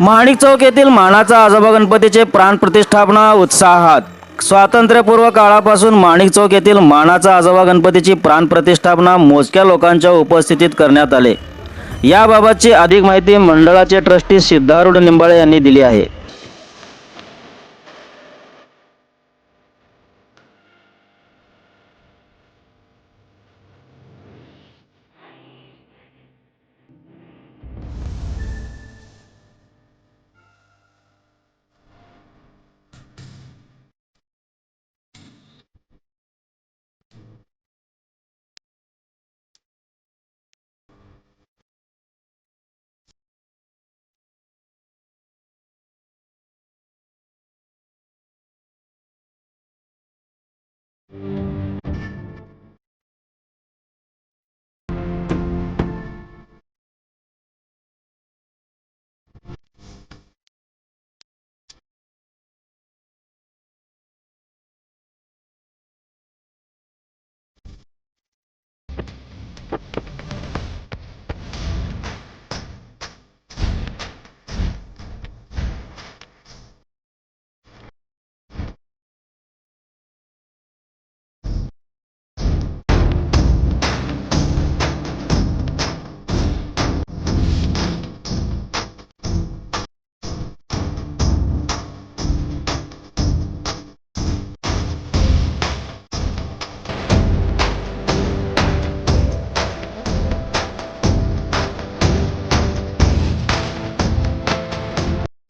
माणिक चौक येथील मानाचा आजोबा गणपतीचे प्राण प्रतिष्ठापना उत्साहात. स्वातंत्र्यपूर्व काळापासून माणिक चौक येथील मानाचा आजोबा गणपतीची प्राण प्रतिष्ठापना मोजक्या लोकांच्या उपस्थितीत करण्यात आले. याबाबतची अधिक माहिती मंडळाचे ट्रस्टी सिद्धारूढ निंबाळे यांनी दिली आहे.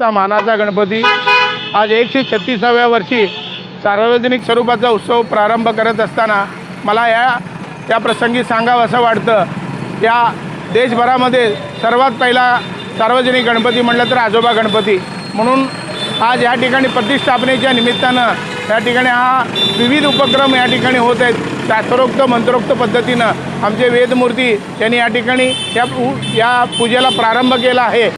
मानाचा गणपती. आज एकशे छत्तीसाव्या वर्षी सार्वजनिक स्वरूपाचा उत्सव प्रारंभ करत असताना मला या त्या प्रसंगी सांगावं असं वाटतं. या देशभरामध्ये सर्वात पहिला सार्वजनिक गणपती म्हटलं तर आजोबा गणपती. म्हणून आज या ठिकाणी प्रतिष्ठापनेच्या निमित्तानं या ठिकाणी हा विविध उपक्रम या ठिकाणी होत आहेत. शास्त्रोक्त मंत्रोक्त पद्धतीनं आमचे वेदमूर्ती यांनी या ठिकाणी या पू या पूजेला प्रारंभ केला आहे.